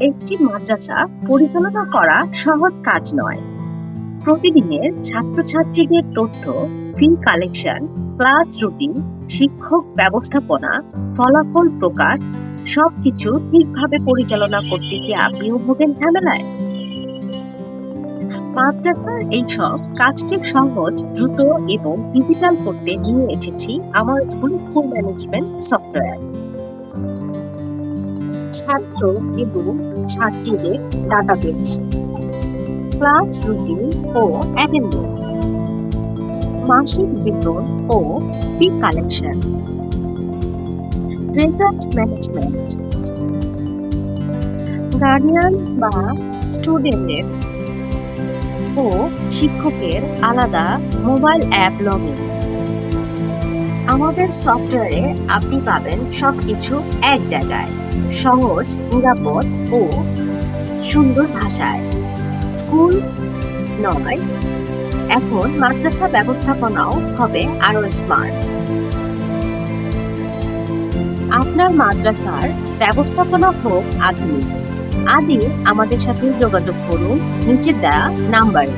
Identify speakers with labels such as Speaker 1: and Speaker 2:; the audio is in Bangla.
Speaker 1: একটি মাদ্রাসা পরিচালনা করা সহজ কাজ নয়। প্রতিদিনের ছাত্রছাত্রীদের তথ্য ফি কালেকশন ক্লাস রুটিন শিক্ষক ব্যবস্থাপনা, ফলাফল প্রকাশ, সবকিছু ঠিকভাবে পরিচালনা করতে গিয়ে আপনিও ভোগেন ঝামেলায়? মাদ্রাসার এইসব কাজকে সহজ, দ্রুত এবং ডিজিটাল করতে নিয়ে এসেছি আমার স্কুল স্কুল ম্যানেজমেন্ট সফটওয়্যার ছাত্র এবং ছাত্রীদের ডাটাবেস ক্লাস রুটিন ও অ্যাটেন্ডেন্স মাসিক বেতন ও fee collection result management guardian বা স্টুডেন্টের ও শিক্ষকের আলাদা মোবাইল অ্যাপ লগ আমাদের সফটওয়্যারে আপনি পাবেন সবকিছু এক জায়গায়। সহজ, নিরাপদ ও সুন্দর ভাষায়। স্কুল নয়, এখন মাদ্রাসা ব্যবস্থাপনাও হবে আরও স্মার্ট আপনার মাদ্রাসার ব্যবস্থাপনা হোক আধুনিক আজই আমাদের সাথে যোগাযোগ করুন, নিচে দেওয়া নাম্বারে।